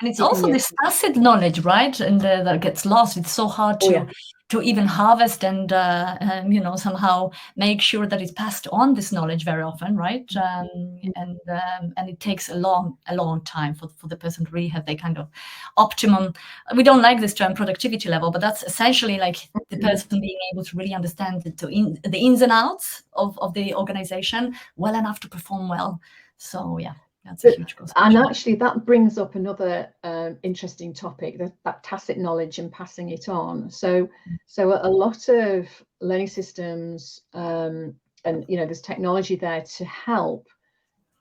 And it's also this tacit knowledge, right? And uh, that gets lost. It's so hard Oh, to yeah. to even harvest and uh, um, you know somehow make sure that it's passed on this knowledge very often, right? Um, and um, and it takes a long a long time for for the person to really have the kind of optimum. We don't like this term productivity level, but that's essentially like the Mhm. person being able to really understand the, to in, the ins and outs of of the organization well enough to perform well. So yeah, that's a huge goal. And actually, that brings up another um, interesting topic: that, that tacit knowledge and passing it on. So, so a lot of learning systems, um, and you know, there's technology there to help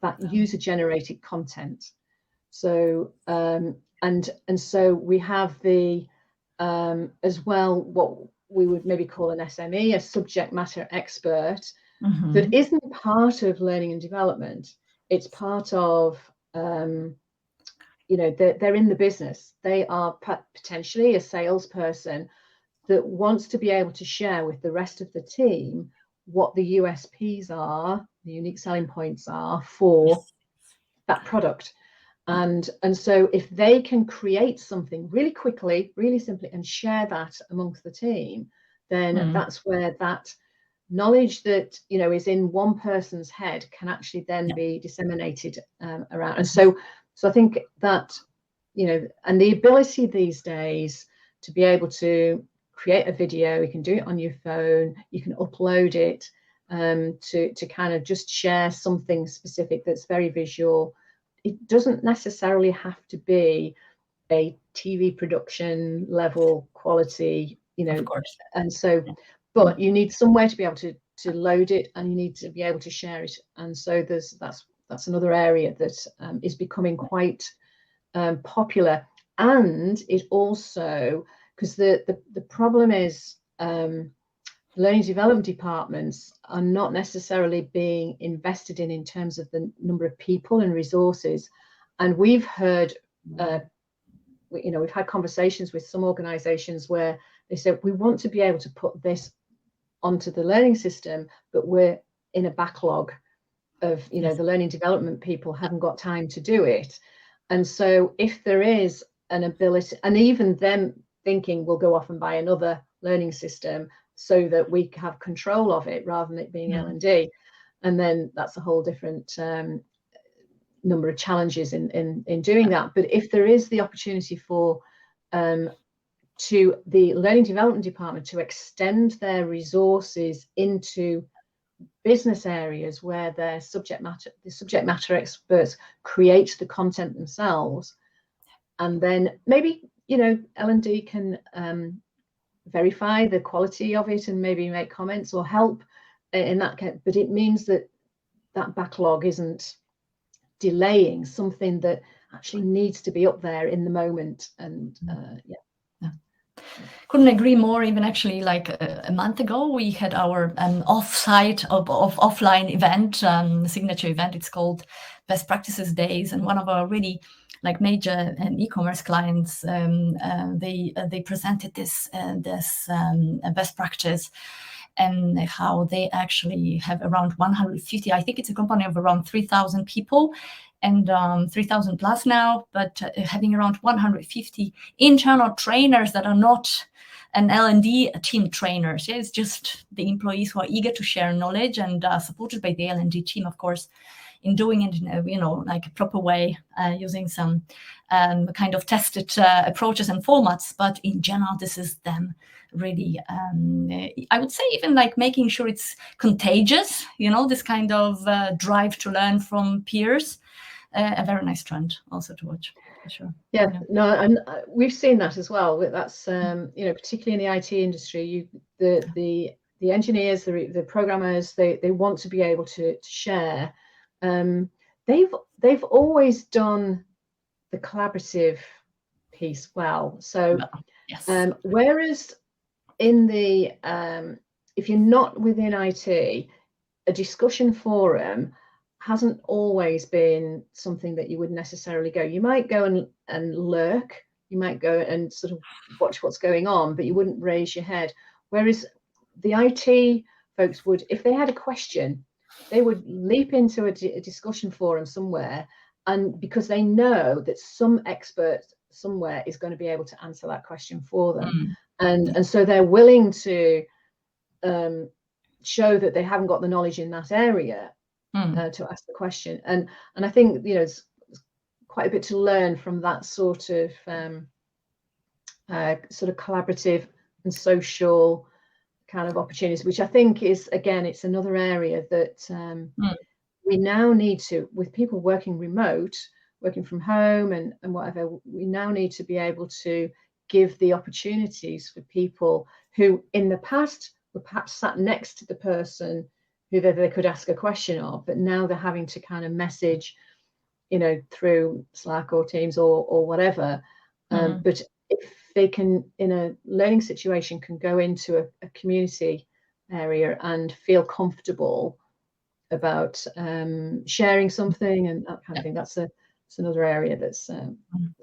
that user-generated content. So, um, and and so we have the um, as well what we would maybe call an SME, a subject matter expert, Mhm. that isn't part of learning and development it's part of um, you know they're, they're in the business. They are potentially a salesperson that wants to be able to share with the rest of the team what the usps are the unique selling points are for that product. And and so if they can create something really quickly really simply and share that amongst the team then Mm. that's where that knowledge that you know is in one person's head can actually then Yeah. be disseminated um, around. And so so i think that you know and the ability these days to be able to create a video you can do it on your phone you can upload it um, to to kind of just share something specific that's very visual. It doesn't necessarily have to be a tv production level quality you know. And so but you need somewhere to be able to to load it and you need to be able to share it. And so there's that's that's another area that um, is becoming quite um, popular. And it also because the, the the problem is um, learning development departments are not necessarily being invested in in terms of the number of people and resources. And we've heard uh, you know we've had conversations with some organizations where they said we want to be able to put this onto the learning system but we're in a backlog of you know Yes. the learning development people haven't got time to do it and so if there is an ability and even them thinking we'll go off and buy another learning system so that we have control of it rather than it being Mm. l&d and then that's a whole different um, number of challenges in, in in doing that but if there is the opportunity for um, to the learning development department to extend their resources into business areas where their subject matter the subject matter experts create the content themselves. And then maybe you know l&d can um, verify the quality of it and maybe make comments or help in that ca- but it means that that backlog isn't delaying something that actually needs to be up there in the moment and uh, yeah couldn't agree more. Even actually like a, a month ago we had our um, off-site of, of offline event um, signature event. It's called best practices days. And one of our really like major um, e-commerce clients um, uh, they uh, they presented this uh, this um, uh, best practice and how they actually have around 150 i think it's a company of around 3000 people and um, 3000 plus now but uh, having around 150 internal trainers that are not an L&D team trainers. Yeah, it's just the employees who are eager to share knowledge and uh, supported by the L&D team, of course, in doing it in a you know like a proper way, uh, using some um, kind of tested uh, approaches and formats. But in general, this is them really. Um, I would say even like making sure it's contagious. You know, this kind of uh, drive to learn from peers. Uh, a very nice trend also to watch. For sure. yeah Yeah. no and uh, we've seen that as well that's um you know particularly in the it industry you the the the engineers the, the programmers they they want to be able to, to share um they've they've always done the collaborative piece well so Yes. um whereas in the um if you're not within it a discussion forum hasn't always been something that you would necessarily go. You might go and, and lurk, you might go and sort of watch what's going on, but you wouldn't raise your head. Whereas the IT folks would, if they had a question, they would leap into a, discussion forum somewhere and because they know that some expert somewhere is going to be able to answer that question for them Mm. and and so they're willing to um, show that they haven't got the knowledge in that area Mm. uh, to ask the question and and i think you know it's, it's quite a bit to learn from that sort of um, uh, sort of collaborative and social kind of opportunities which i think is again it's another area that um, Mm. we now need to with people working remote working from home and and whatever we now need to be able to give the opportunities for people who in the past were perhaps sat next to the person who they, they could ask a question of but now they're having to kind of message you know through slack or teams or or whatever um, Mhm. but if they can in a learning situation can go into a, a community area and feel comfortable about um, sharing something and that kind of thing that's a it's another area that's um, Mhm.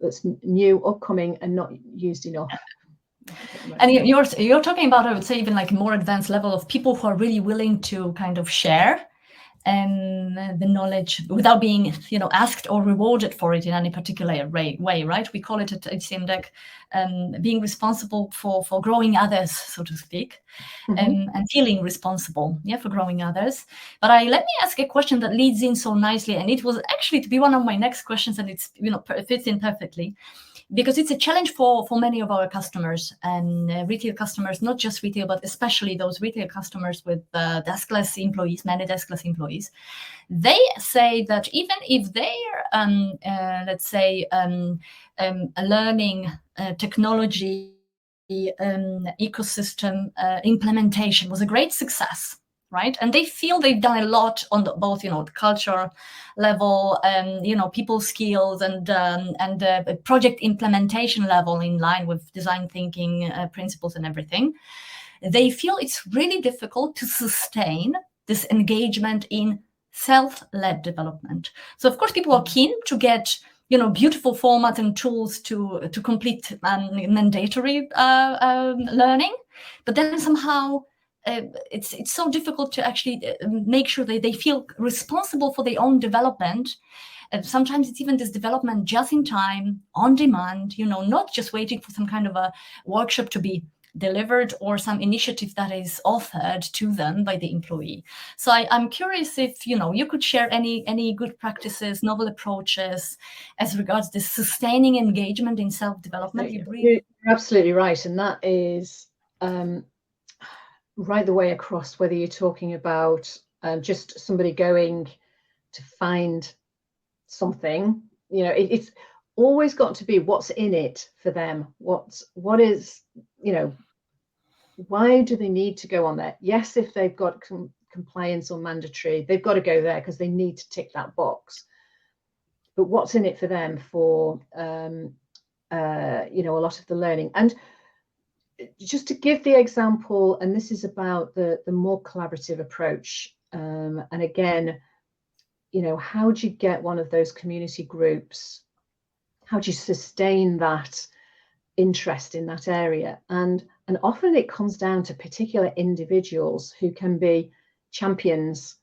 that's new upcoming and not used enough And you- you're you're talking about, I would say, even like more advanced level of people who are really willing to kind of share and the knowledge without being, you know, asked or rewarded for it in any particular way, right? We call it at HCM Deck um, being responsible for for growing others, so to speak, Mhm. um, and feeling responsible, yeah, for growing others. But I let me ask a question that leads in so nicely, and it was actually to be one of my next questions, and it's you know fits in perfectly because it's a challenge for for many of our customers and uh, retail customers not just retail but especially those retail customers with uh, deskless employees many deskless employees. They say that even if their um, uh, let's say um, um, learning uh, technology um, ecosystem uh, implementation was a great success right? And they feel they've done a lot on the, both you know the culture level and you know people skills and um, and uh, project implementation level in line with design thinking uh, principles and everything. They feel it's really difficult to sustain this engagement in self-led development. So of course people are keen to get you know beautiful formats and tools to to complete um, mandatory uh, um, learning but then somehow uh, it's it's so difficult to actually uh, make sure that they feel responsible for their own development. And sometimes it's even this development just in time on demand you know not just waiting for some kind of a workshop to be delivered or some initiative that is offered to them by the employee. So I, i'm curious if you know you could share any any good practices novel approaches as regards this sustaining engagement in self-development. You're you're absolutely right, and that is um, right the way across. Whether you're talking about um, just somebody going to find something, you know, it, it's always got to be what's in it for them. What's what is, you know, why do they need to go on there? Yes, if they've got com- compliance or mandatory, they've got to go there because they need to tick that box. But what's in it for them for um, uh, you know a lot of the learning and just to give the example and this is about the the more collaborative approach um, and again you know how do you get one of those community groups? How do you sustain that interest in that area? And and often it comes down to particular individuals who can be champions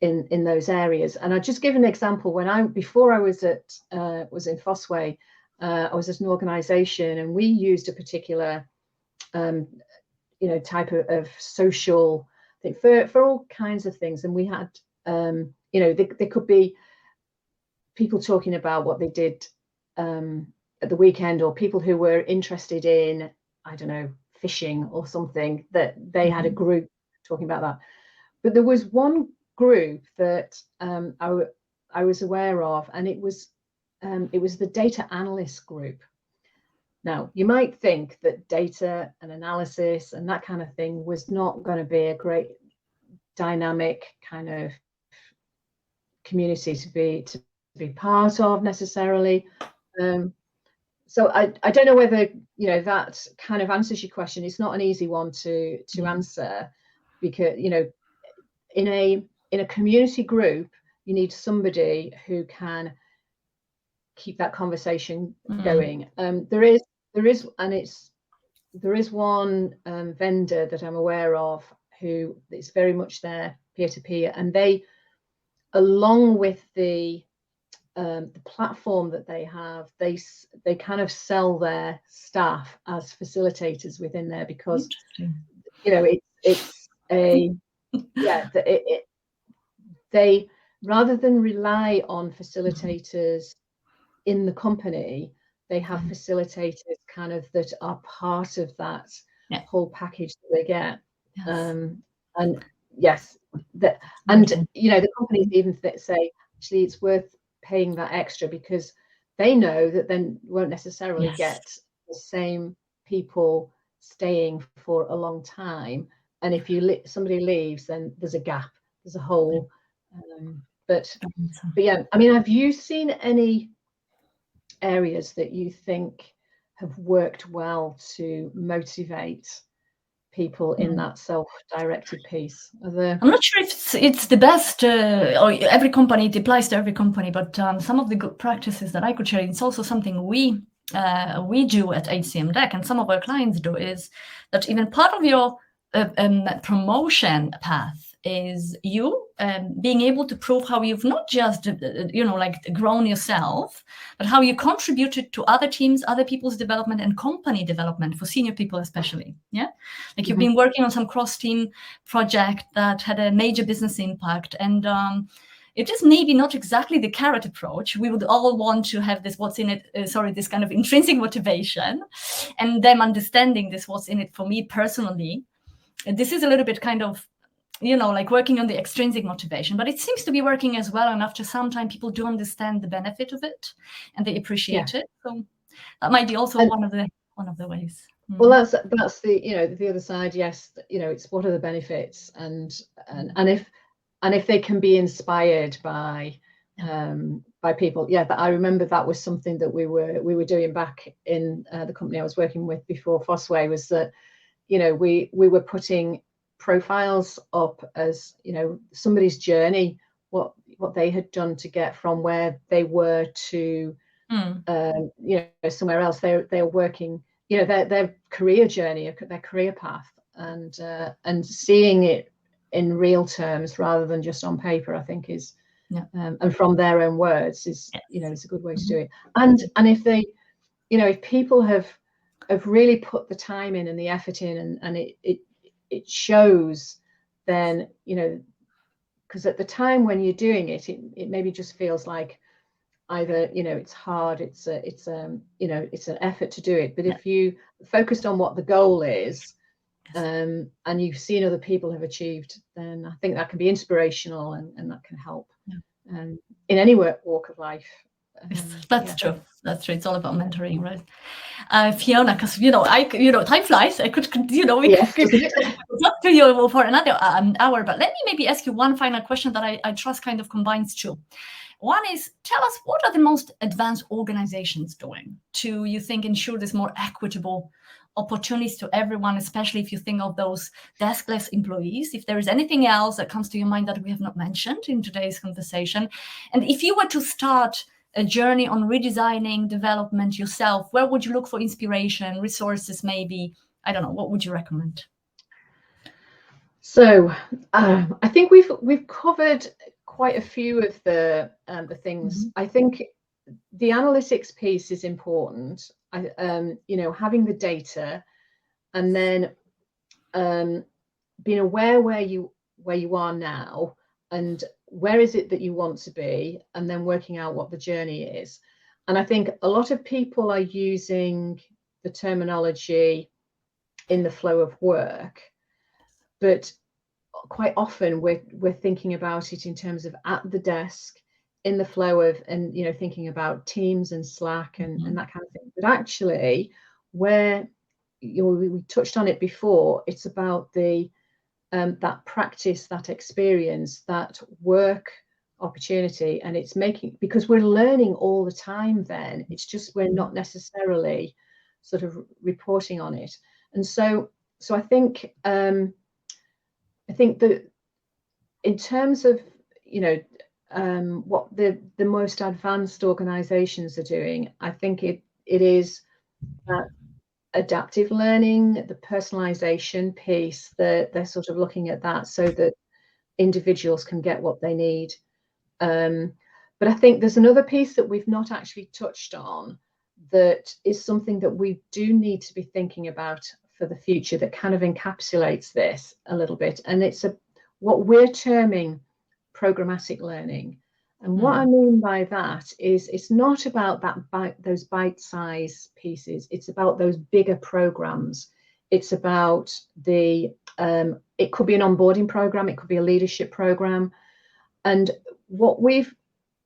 in in those areas. And i'll just give an example. When i before i was at uh, was in fosway uh, I was at an organization and we used a particular, um, you know, type of, of social thing for, for all kinds of things. And we had, um, you know, there, there could be people talking about what they did um, at the weekend or people who were interested in, I don't know, fishing or something that they had a group talking about that. But there was one group that um, I, I was aware of and it was um, it was the data analyst group. Now, you might think that data and analysis and that kind of thing was not going to be a great dynamic kind of community to be to be part of necessarily. Um, so I, I don't know whether you know that kind of answers your question. It's not an easy one to to answer because you know in a in a community group you need somebody who can keep that conversation Mm. going. Um, there is there is and it's there is one um, vendor that I'm aware of who is very much there peer to peer, and they, along with the um, the platform that they have, they they kind of sell their staff as facilitators within there because you know it, it's a yeah it, it, they rather than rely on facilitators in the company, they have mm-hmm. facilitators kind of that are part of that yeah. whole package that they get. Yes. Um, and yes, that and mm-hmm. you know the companies even say actually it's worth paying that extra because they know that then won't necessarily yes. get the same people staying for a long time. And if you li- somebody leaves, then there's a gap. There's a hole. Um, but but yeah, I mean, have you seen any areas that you think have worked well to motivate people in mm. that self-directed piece there... i'm not sure if it's, it's the best uh, or every company it applies to every company but um, some of the good practices that i could share it's also something we uh, we do at hcm deck and some of our clients do is that even part of your uh, um, promotion path is you um, being able to prove how you've not just uh, you know like grown yourself but how you contributed to other teams other people's development and company development for senior people especially yeah like you've mm-hmm. been working on some cross team project that had a major business impact and um, it is maybe not exactly the carrot approach. We would all want to have this what's in it, uh, sorry, this kind of intrinsic motivation and them understanding this what's in it for me personally. This is a little bit kind of you know like working on the extrinsic motivation but it seems to be working as well and after some time people do understand the benefit of it and they appreciate yeah. it so that might be also and, one of the one of the ways mm. well that's that's the you know the other side yes you know it's what are the benefits and and and if and if they can be inspired by um by people yeah that i remember that was something that we were we were doing back in uh, the company i was working with before fosway was that you know we we were putting profiles up as you know somebody's journey what what they had done to get from where they were to mm. um, you know somewhere else they're they're working you know their their career journey their career path and uh, and seeing it in real terms rather than just on paper i think is yeah. um, and from their own words is you know it's a good way to mm-hmm. do it and and if they you know if people have have really put the time in and the effort in and and it it it shows then you know because at the time when you're doing it, it it maybe just feels like either you know it's hard it's a it's um you know it's an effort to do it but yeah. if you focused on what the goal is um and you've seen other people have achieved then i think that can be inspirational and, and that can help yeah. um, in any work, walk of life um, that's yeah. true that's true it's all about mentoring right uh, fiona because you know i you know time flies i could you know we yeah. could talk to you for another um, hour but let me maybe ask you one final question that I, I trust kind of combines two one is tell us what are the most advanced organizations doing to you think ensure this more equitable opportunities to everyone, especially if you think of those deskless employees. If there is anything else that comes to your mind that we have not mentioned in today's conversation, and if you were to start a journey on redesigning development yourself, where would you look for inspiration, resources, maybe? I don't know. What would you recommend? So um, I think we've we've covered quite a few of the um, the things. Mm-hmm. I think the analytics piece is important. I, um, you know, having the data, and then um, being aware where you where you are now, and where is it that you want to be and then working out what the journey is and i think a lot of people are using the terminology in the flow of work but quite often we're we're thinking about it in terms of at the desk in the flow of and you know thinking about teams and slack and, mm-hmm. and that kind of thing but actually where you know, we, we touched on it before it's about the um, that practice, that experience, that work opportunity. And it's making, because we're learning all the time then, it's just we're not necessarily sort of reporting on it. And so, so I think, um, I think that in terms of, you know, um, what the, the most advanced organizations are doing, I think it, it is that adaptive learning, the personalization piece, they're, they're sort of looking at that so that individuals can get what they need. Um, but I think there's another piece that we've not actually touched on that is something that we do need to be thinking about for the future that kind of encapsulates this a little bit. And it's a what we're terming programmatic learning. And what mm. I mean by that is it's not about that bite, those bite-size pieces. It's about those bigger programs. It's about the um, it could be an onboarding program, it could be a leadership program. And what we've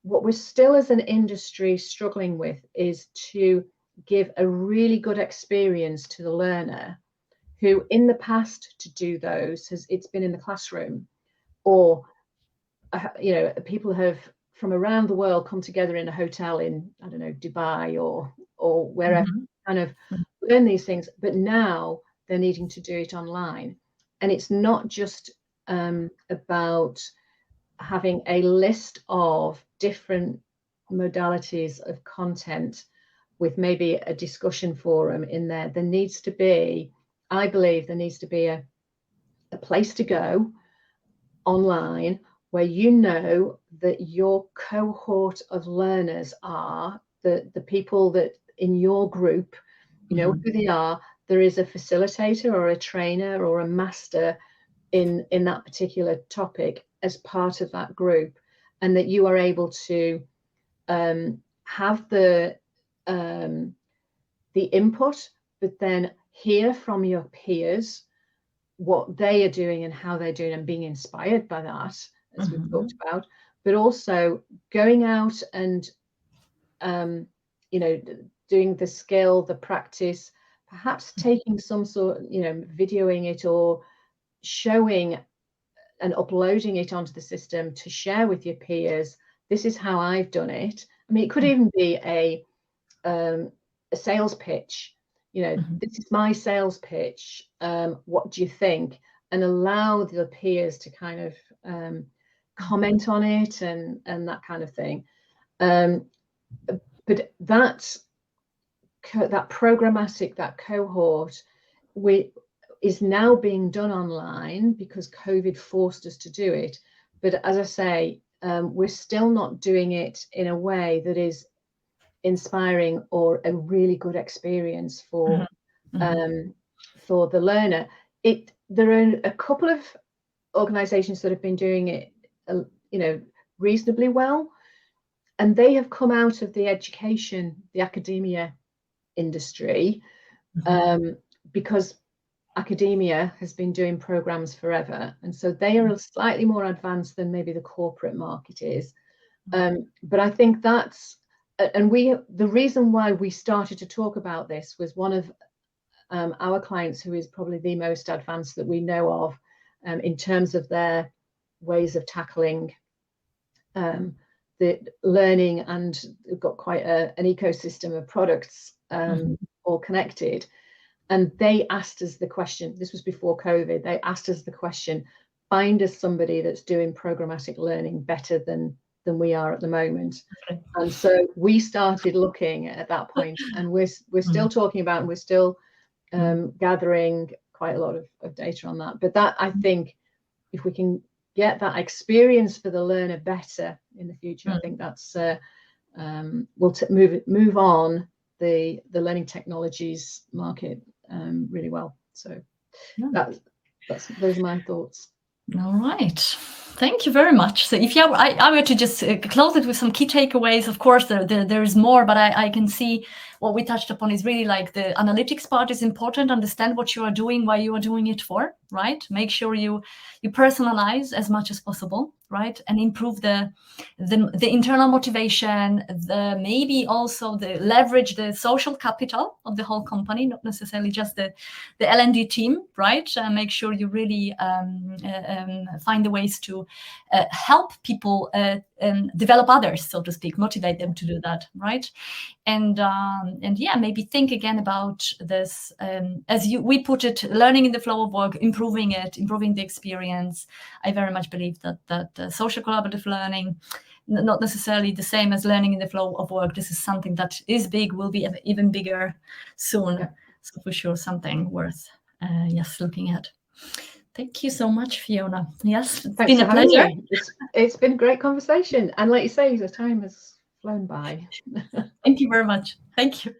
what we're still as an industry struggling with is to give a really good experience to the learner who in the past to do those has it's been in the classroom or uh, you know people have from around the world come together in a hotel in i don't know dubai or or wherever mm-hmm. kind of learn these things but now they're needing to do it online and it's not just um, about having a list of different modalities of content with maybe a discussion forum in there there needs to be i believe there needs to be a, a place to go online where you know that your cohort of learners are the, the people that in your group, you know mm-hmm. who they are. There is a facilitator or a trainer or a master in, in that particular topic as part of that group, and that you are able to um, have the um, the input, but then hear from your peers what they are doing and how they're doing and being inspired by that as mm-hmm. we've talked about but also going out and um, you know doing the skill the practice perhaps mm-hmm. taking some sort you know videoing it or showing and uploading it onto the system to share with your peers this is how i've done it i mean it could mm-hmm. even be a um, a sales pitch you know mm-hmm. this is my sales pitch um, what do you think and allow the peers to kind of um, comment on it and and that kind of thing um, but that that programmatic that cohort we is now being done online because covid forced us to do it but as i say um, we're still not doing it in a way that is inspiring or a really good experience for mm-hmm. mm-hmm. um, for the learner. It there are a couple of organisations that have been doing it, you know, reasonably well, and they have come out of the education, the academia industry, mm-hmm. um, because academia has been doing programs forever, and so they are mm-hmm. slightly more advanced than maybe the corporate market is. Mm-hmm. Um, but I think that's and we the reason why we started to talk about this was one of um, our clients who is probably the most advanced that we know of um, in terms of their ways of tackling um, the learning and we've got quite a, an ecosystem of products um, mm-hmm. all connected and they asked us the question this was before covid they asked us the question find us somebody that's doing programmatic learning better than than we are at the moment. Okay. And so we started looking at that point, and we're we're still mm. talking about, and we're still um, gathering quite a lot of, of data on that. But that I think, if we can get that experience for the learner better in the future, mm. I think that's uh, um, we'll t- move move on the the learning technologies market um, really well. So yeah. that that's those are my thoughts. All right. Thank you very much. So, if you, I, I were to just uh, close it with some key takeaways. Of course, there, there, there is more, but I, I can see what we touched upon is really like the analytics part is important. Understand what you are doing, why you are doing it for, right? Make sure you you personalize as much as possible right? And improve the, the the internal motivation the maybe also the leverage the social capital of the whole company not necessarily just the the l&d team right? Uh, make sure you really um, uh, um, find the ways to uh, help people uh, um, develop others so to speak motivate them to do that right? And um, and yeah maybe think again about this um, as you we put it learning in the flow of work improving it improving the experience. I very much believe that that social collaborative learning not necessarily the same as learning in the flow of work this is something that is big will be even bigger soon so for sure something worth uh, yes looking at Thank you so much, Fiona. Yes, it's Thanks been a pleasure. It's, it's been a great conversation. And like you say, the time has flown by. Thank you very much. Thank you.